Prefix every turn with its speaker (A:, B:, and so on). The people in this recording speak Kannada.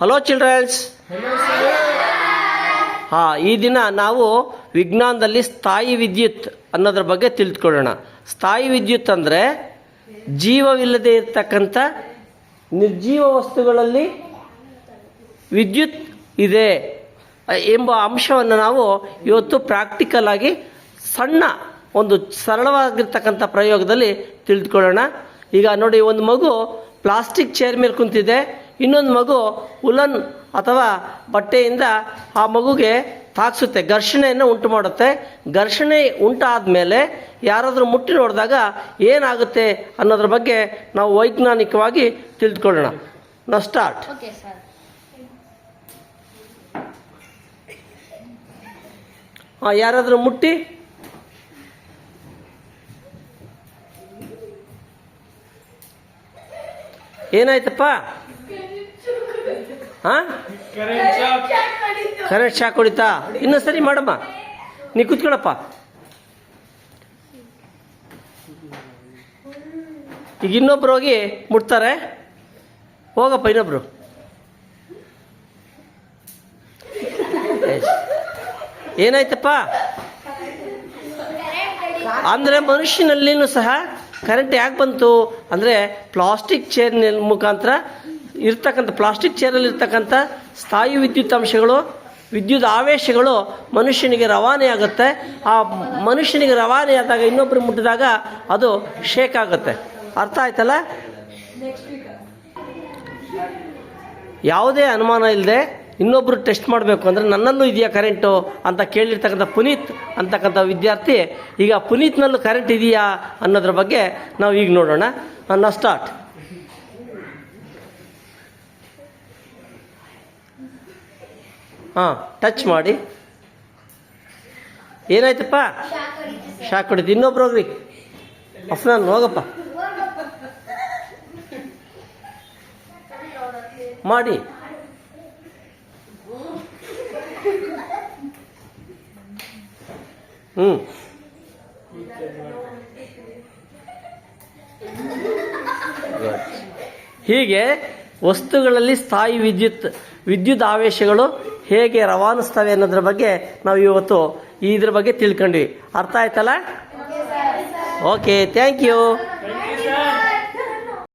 A: ಹಲೋ ಚಿಲ್ಡ್ರನ್ಸ್ ಹಾಂ ಈ ದಿನ ನಾವು ವಿಜ್ಞಾನದಲ್ಲಿ ಸ್ಥಾಯಿ ವಿದ್ಯುತ್ ಅನ್ನೋದ್ರ ಬಗ್ಗೆ ತಿಳಿದುಕೊಳ್ಳೋಣ. ಸ್ಥಾಯಿ ವಿದ್ಯುತ್ ಅಂದರೆ ಜೀವವಿಲ್ಲದೆ ಇರತಕ್ಕಂಥ ನಿರ್ಜೀವ ವಸ್ತುಗಳಲ್ಲಿ ವಿದ್ಯುತ್ ಇದೆ ಎಂಬ ಅಂಶವನ್ನು ನಾವು ಇವತ್ತು ಪ್ರಾಕ್ಟಿಕಲ್ ಆಗಿ ಸಣ್ಣ ಒಂದು ಸರಳವಾಗಿರ್ತಕ್ಕಂಥ ಪ್ರಯೋಗದಲ್ಲಿ ತಿಳಿದುಕೊಳ್ಳೋಣ. ಈಗ ನೋಡಿ ಒಂದು ಮಗು ಪ್ಲಾಸ್ಟಿಕ್ ಚೇರ್ ಮೇಲೆ ಕುಂತಿದೆ. ಇನ್ನೊಂದು ಮಗು ಉಲನ್ ಅಥವಾ ಬಟ್ಟೆಯಿಂದ ಆ ಮಗುಗೆ ತಾಕ್ಸುತ್ತೆ ಘರ್ಷಣೆಯನ್ನು ಉಂಟು ಮಾಡುತ್ತೆ. ಘರ್ಷಣೆ ಉಂಟಾದ ಮೇಲೆ ಯಾರಾದರೂ ಮುಟ್ಟಿ ನೋಡಿದಾಗ ಏನಾಗುತ್ತೆ ಅನ್ನೋದ್ರ ಬಗ್ಗೆ ನಾವು ವೈಜ್ಞಾನಿಕವಾಗಿ ತಿಳಿದುಕೊಳ್ಳೋಣ. ನಾವು ಸ್ಟಾರ್ಟ್. ಹಾಂ ಯಾರಾದರೂ ಮುಟ್ಟಿ? ಏನಾಯ್ತಪ್ಪ? ಹಾಂ? ಕರೆಂಟ್ ಶಾಕ್ ಹೊಡಿತಾ ಇನ್ನೂ ಸರಿ ಮಾಡಮ್ಮ. ನೀ ಕುತ್ಕೊಳಪ್ಪ. ಈಗ ಇನ್ನೊಬ್ರು ಹೋಗಿ ಮುಟ್ತಾರೆ. ಹೋಗಪ್ಪ ಇನ್ನೊಬ್ರು. ಏನಾಯ್ತಪ್ಪ? ಅಂದರೆ ಮನುಷ್ಯನಲ್ಲಿನೂ ಸಹ ಕರೆಂಟ್ ಯಾಕೆ ಬಂತು? ಅಂದರೆ ಪ್ಲಾಸ್ಟಿಕ್ ಚೇರ್ ಮುಖಾಂತರ ಇರ್ತಕ್ಕಂಥ ಪ್ಲಾಸ್ಟಿಕ್ ಚೇರಲ್ಲಿ ಇರ್ತಕ್ಕಂಥ ಸ್ಥಾಯಿ ವಿದ್ಯುತ್ ಅಂಶಗಳು, ವಿದ್ಯುತ್ ಆವೇಶಗಳು ಮನುಷ್ಯನಿಗೆ ರವಾನೆ ಆಗುತ್ತೆ. ಆ ಮನುಷ್ಯನಿಗೆ ರವಾನೆ ಆದಾಗ ಇನ್ನೊಬ್ಬರು ಮುಟ್ಟಿದಾಗ ಅದು ಶೇಕ್ ಆಗುತ್ತೆ. ಅರ್ಥ ಆಯ್ತಲ್ಲ? ಯಾವುದೇ ಅನುಮಾನ ಇಲ್ಲದೆ ಇನ್ನೊಬ್ಬರು ಟೆಸ್ಟ್ ಮಾಡಬೇಕು ಅಂದರೆ ನನ್ನಲ್ಲೂ ಇದೆಯಾ ಕರೆಂಟು ಅಂತ ಕೇಳಿರ್ತಕ್ಕಂಥ ಪುನೀತ್ ಅಂತಕ್ಕಂಥ ವಿದ್ಯಾರ್ಥಿ, ಈಗ ಪುನೀತ್ನಲ್ಲೂ ಕರೆಂಟ್ ಇದೆಯಾ ಅನ್ನೋದ್ರ ಬಗ್ಗೆ ನಾವು ಈಗ ನೋಡೋಣ. ನನ್ನ ಸ್ಟಾರ್ಟ್ ಹಾಂ ಟಚ್ ಮಾಡಿ. ಏನಾಯ್ತಪ್ಪ? ಶಾಕ್ ಹೊಡಿತು ಇನ್ನೊಬ್ರು ಹೋಗ್ರಿ ಅಫ್ನಾನ್ ಹೋಗಪ್ಪ. ಮಾಡಿ. ಹ್ಞೂ ಹೀಗೆ ವಸ್ತುಗಳಲ್ಲಿ ಸ್ಥಾಯಿ ವಿದ್ಯುತ್ ವಿದ್ಯುತ್ ಆವೇಶಗಳು ಹೇಗೆ ರವಾನಿಸ್ತವೆ ಅನ್ನೋದ್ರ ಬಗ್ಗೆ ನಾವು ಇವತ್ತು ಇದ್ರ ಬಗ್ಗೆ ತಿಳ್ಕೊಂಡ್ವಿ. ಅರ್ಥ ಆಯ್ತಲ್ಲ? Okay thank you